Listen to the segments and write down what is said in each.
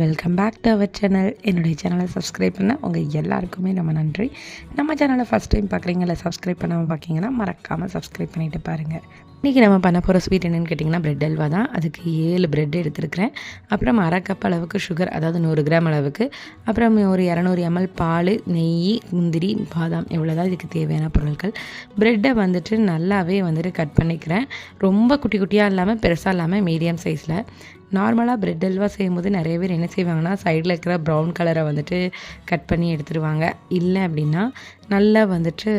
Welcome back to our channel என்னுடைய சேனலை subscribe பண்ண உங்கள் எல்லாருக்குமே நம்ம நன்றி. நம்ம சேனலை ஃபஸ்ட் டைம் பார்க்குறீங்களா சப்ஸ்கிரைப் பண்ணாமல் பார்க்கிங்கன்னா மறக்காமல் சப்ஸ்கிரைப் பண்ணிவிட்டு பாருங்கள் இன்றைக்கி நம்ம பண்ண போகிற ஸ்வீட் என்னென்னு கேட்டிங்கன்னா ப்ரெட் அல்வா தான். அதுக்கு ஏழு ப்ரெட் எடுத்துருக்கிறேன். அப்புறம் அரை கப் அளவுக்கு சுகர் அதாவது நூறு கிராம் அளவுக்கு. அப்புறம் ஒரு இரநூறு எம்எல் பால் நெய் முந்திரி பாதாம் இவ்வளோதான் இதுக்கு தேவையான பொருட்கள். ப்ரெட்டை வந்துட்டு நல்லாவே வந்துட்டு கட் பண்ணிக்கிறேன். ரொம்ப குட்டி குட்டியாக இல்லாமல் பெருசாக இல்லாமல் மீடியம் சைஸில் நார்மலாக பிரெட் அல்வா செய்யும்போது நிறைய பேர் என்ன செய்வாங்கன்னா சைடில் இருக்கிற ப்ரௌன் கலரை வந்துட்டு கட் பண்ணி எடுத்துருவாங்க. இல்லை அப்படின்னா நல்லா வந்துட்டு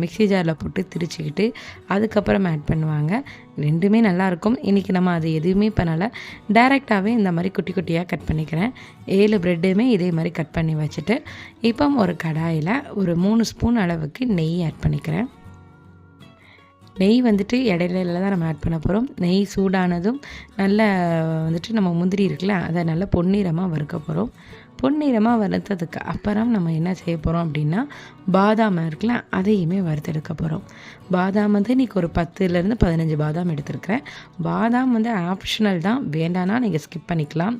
மிக்ஸி ஜாரில் போட்டு திரிச்சுக்கிட்டு அதுக்கப்புறம் ஆட் பண்ணுவாங்க. ரெண்டுமே நல்லாயிருக்கும் இன்றைக்கி நம்ம அது எதுவுமே பண்ணலை. டைரெக்டாகவே இந்த மாதிரி குட்டி குட்டியாக கட் பண்ணிக்கிறேன். ஏழு ப்ரெட்டுமே இதே மாதிரி கட் பண்ணி வச்சுட்டு இப்போ ஒரு கடாயில் ஒரு மூணு ஸ்பூன் அளவுக்கு நெய் ஆட் பண்ணிக்கிறேன். நெய் வந்துட்டு இடையில தான் நம்ம ஆட் பண்ண போகிறோம் நெய் சூடானதும் நல்லா வந்துட்டு நம்ம முந்திரி இருக்குல்ல அதை நல்லா பொன்னிறமாக வறுக்க போகிறோம் பொன்னிறமாக வறுத்ததுக்கு அப்புறம் நம்ம என்ன செய்ய போகிறோம் அப்படின்னா பாதாம் இருக்குல்ல அதையுமே வறுத்தெடுக்க போகிறோம் பாதாம் வந்து இன்றைக்கி ஒரு பத்துலேருந்து பதினஞ்சு பாதாம் எடுத்துருக்குறேன். பாதாம் வந்து ஆப்ஷனல் தான். வேண்டானா நீங்கள் ஸ்கிப் பண்ணிக்கலாம்.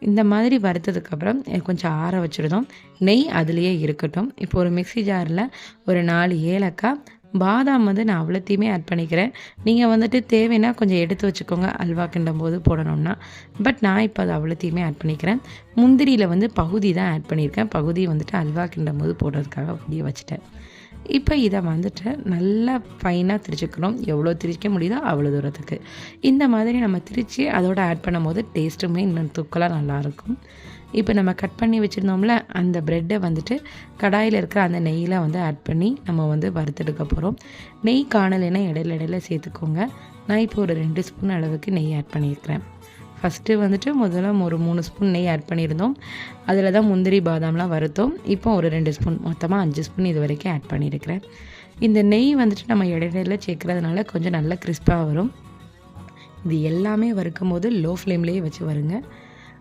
இந்த மாதிரி வறுத்ததுக்கப்புறம் கொஞ்சம் ஆற வச்சுருந்தோம் நெய் அதுலேயே இருக்கட்டும். இப்போ ஒரு மிக்சி ஜாரில் ஒரு நாலு ஏலக்காய் பாதாம் வந்து நான் அவ்வளோத்தையுமே ஆட் பண்ணிக்கிறேன். நீங்கள் வந்துட்டு தேவைன்னா கொஞ்சம் எடுத்து வச்சுக்கோங்க அல்வா கிண்டும் போது போடணும்னா. பட் நான் இப்போ அது அவ்வளோத்தையுமே ஆட் பண்ணிக்கிறேன். முந்திரியில் வந்து பகுதி தான் ஆட் பண்ணியிருக்கேன். பகுதி வந்துட்டு அல்வா கிண்டும் போது போடுறதுக்காக அப்படியே வச்சுட்டேன். இப்போ இதை வந்துட்டு நல்லா ஃபைனாக திரிச்சுக்கணும். எவ்வளோ திரிக்க முடியுதோ அவ்வளோ தூரத்துக்கு. இந்த மாதிரி நம்ம திரித்து அதோட ஆட் பண்ணும்போது டேஸ்ட்டுமே இன்னும் தூக்கலாக நல்லாயிருக்கும் இப்போ நம்ம கட் பண்ணி வச்சுருந்தோம்ல அந்த ப்ரெட்டை வந்துட்டு கடாயில் இருக்கிற அந்த நெய்யில் வந்து ஆட் பண்ணி நம்ம வந்து வறுத்தெடுக்க போகிறோம் நெய் காணலைன்னா இடையில இடையில சேர்த்துக்கோங்க. நான் இப்போ ஒரு ரெண்டு ஸ்பூன் அளவுக்கு நெய் ஆட் பண்ணியிருக்கிறேன். ஃபஸ்ட்டு வந்துட்டு முதல்ல ஒரு மூணு ஸ்பூன் நெய் ஆட் பண்ணியிருந்தோம். அதில் தான் முந்திரி பாதாம்லாம் வறுத்தோம். இப்போ ஒரு ரெண்டு ஸ்பூன் மொத்தமாக அஞ்சு ஸ்பூன் இது வரைக்கும் ஆட் பண்ணியிருக்கிறேன். இந்த நெய் வந்துட்டு நம்ம இடையில சேர்க்குறதுனால கொஞ்சம் நல்லா கிறிஸ்பாக வரும். இது எல்லாமே வறுக்கும் போது லோ ஃப்ளேம்லேயே வச்சு வருங்க.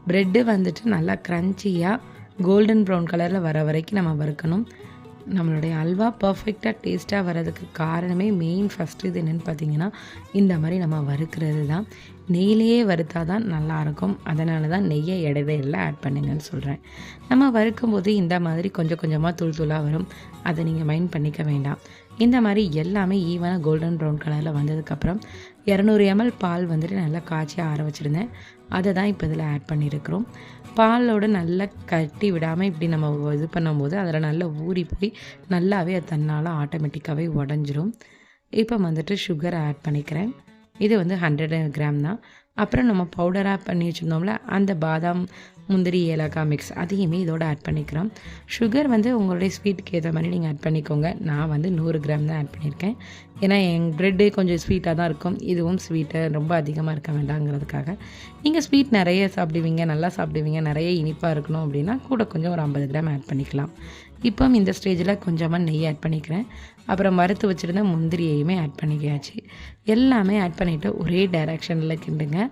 ப்ரெட்டு வந்துட்டு நல்லா க்ரன்ச்சியாக கோல்டன் ப்ரௌன் கலரில் வர வரைக்கும் நம்ம வறுக்கணும். நம்மளுடைய அல்வா பர்ஃபெக்டாக டேஸ்ட்டாக வர்றதுக்கு காரணமே மெயின் ஃபஸ்ட்டு இது என்னென்னு பார்த்தீங்கன்னா இந்த மாதிரி நம்ம வறுக்கிறது தான் நெய்லேயே வறுத்தா தான் நல்லாயிருக்கும். அதனால தான் நெய்யை இடையில ஆட் பண்ணுங்கன்னு சொல்கிறேன் நம்ம வறுக்கும் போது இந்த மாதிரி கொஞ்சம் கொஞ்சமாக தூள் தூளாக வரும். அதை நீங்கள் மைண்ட் பண்ணிக்க வேண்டாம். இந்த மாதிரி எல்லாமே ஈவனாக கோல்டன் ப்ரௌன் கலரில் வந்ததுக்கப்புறம் இரநூறு எம்எல் பால் வந்துட்டு நல்லா காய்ச்சி ஆற வச்சுருந்தேன் அதை தான் இப்போ இதில் ஆட் பண்ணியிருக்கிறோம் பாலோட நல்லா கட்டி விடாமல் இப்படி நம்ம இது பண்ணும்போது அதில் நல்லா ஊறி போய் நல்லாவே அது தன்னால் ஆட்டோமேட்டிக்காகவே உடஞ்சிரும். இப்போ வந்துட்டு சுகர் ஆட் பண்ணிக்கிறேன். இது வந்து ஹண்ட்ரட் கிராம் தான். அப்புறம் நம்ம பவுடராக பண்ணி வச்சுருந்தோம்ல அந்த பாதாம் முந்திரி ஏலக்காய் மிக்ஸ் அதையுமே இதோட ஆட் பண்ணிக்கிறோம். சுகர் வந்து உங்களுடைய ஸ்வீட்டுக்கு ஏற்ற மாதிரி நீங்கள் ஆட் பண்ணிக்கோங்க. நான் வந்து நூறு கிராம் தான் ஆட் பண்ணியிருக்கேன். ஏன்னா என் ப்ரெட்டு கொஞ்சம் ஸ்வீட்டாக தான் இருக்கும். இதுவும் ஸ்வீட்டு ரொம்ப அதிகமாக இருக்க வேண்டாங்கிறதுக்காக. நீங்கள் ஸ்வீட் நிறைய சாப்பிடுவீங்க நல்லா சாப்பிடுவீங்க நிறைய இனிப்பாக இருக்கணும் அப்படின்னா கூட கொஞ்சம் ஒரு ஐம்பது கிராம் ஆட் பண்ணிக்கலாம். இப்போ இந்த ஸ்டேஜில் கொஞ்சமாக நெய் ஆட் பண்ணிக்கிறேன். அப்புறம் வறுத்து வச்சுருந்த முந்திரியையுமே ஆட் பண்ணிக்காச்சு எல்லாமே ஆட் பண்ணிவிட்டு ஒரே டைரக்ஷனில் கிண்டுங்க.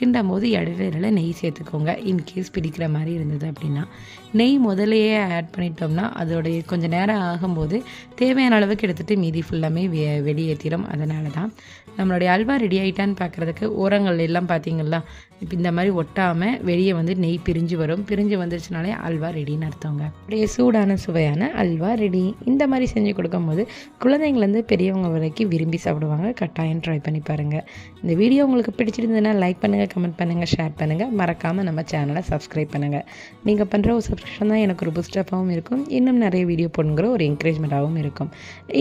கிண்டும் போது இடையில நெய் சேர்த்துக்கோங்க. இன்கேஸ் பிடிக்கிற மாதிரி இருந்தது அப்படின்னா. நெய் முதலையே ஆட் பண்ணிட்டோம்னா அதோடைய கொஞ்சம் நேரம் ஆகும்போது தேவையான அளவுக்கு எடுத்துகிட்டு மீதி ஃபுல்லாமே வெ வெளியேற்றிடும் அதனால தான் நம்மளுடைய அல்வா ரெடி ஆகிட்டான்னு பார்க்குறதுக்கு ஓரங்கள் எல்லாம் பார்த்தீங்களா இப்போ இந்த மாதிரி ஒட்டாமல் வெளியே வந்து நெய் பிரிஞ்சு வரும். பிரிஞ்சு வந்துருச்சுனாலே அல்வா ரெடின்னு அர்த்தவங்க அப்படியே சூடான சுவையான அல்வா ரெடி. இந்த மாதிரி செஞ்சு கொடுக்கும்போது குழந்தைங்கள்லேருந்து பெரியவங்க வரைக்கும் விரும்பி சாப்பிடுவாங்க. கட்டாயம் ட்ரை பண்ணி பாருங்கள் இந்த வீடியோ உங்களுக்கு பிடிச்சிருந்ததுன்னா லைக் பண்ணுங்கள் கமெண்ட் பண்ணுங்கள் ஷேர் பண்ணுங்கள் மறக்காமல் நம்ம சேனலை சப்ஸ்கிரைப் பண்ணுங்கள் நீங்கள் பண்ணுற ஒரு சப்ஸ்கிரிப்ஷன் தான் எனக்கு ஒரு பூஸ்டப்பாகவும் இருக்கும். இன்னும் நிறைய வீடியோ போடுங்கிற ஒரு என்கரேஜ்மெண்ட்டாகவும் இருக்கும்.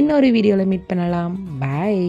இன்னொரு வீடியோவில் மீட் பண்ணலாம். பாய்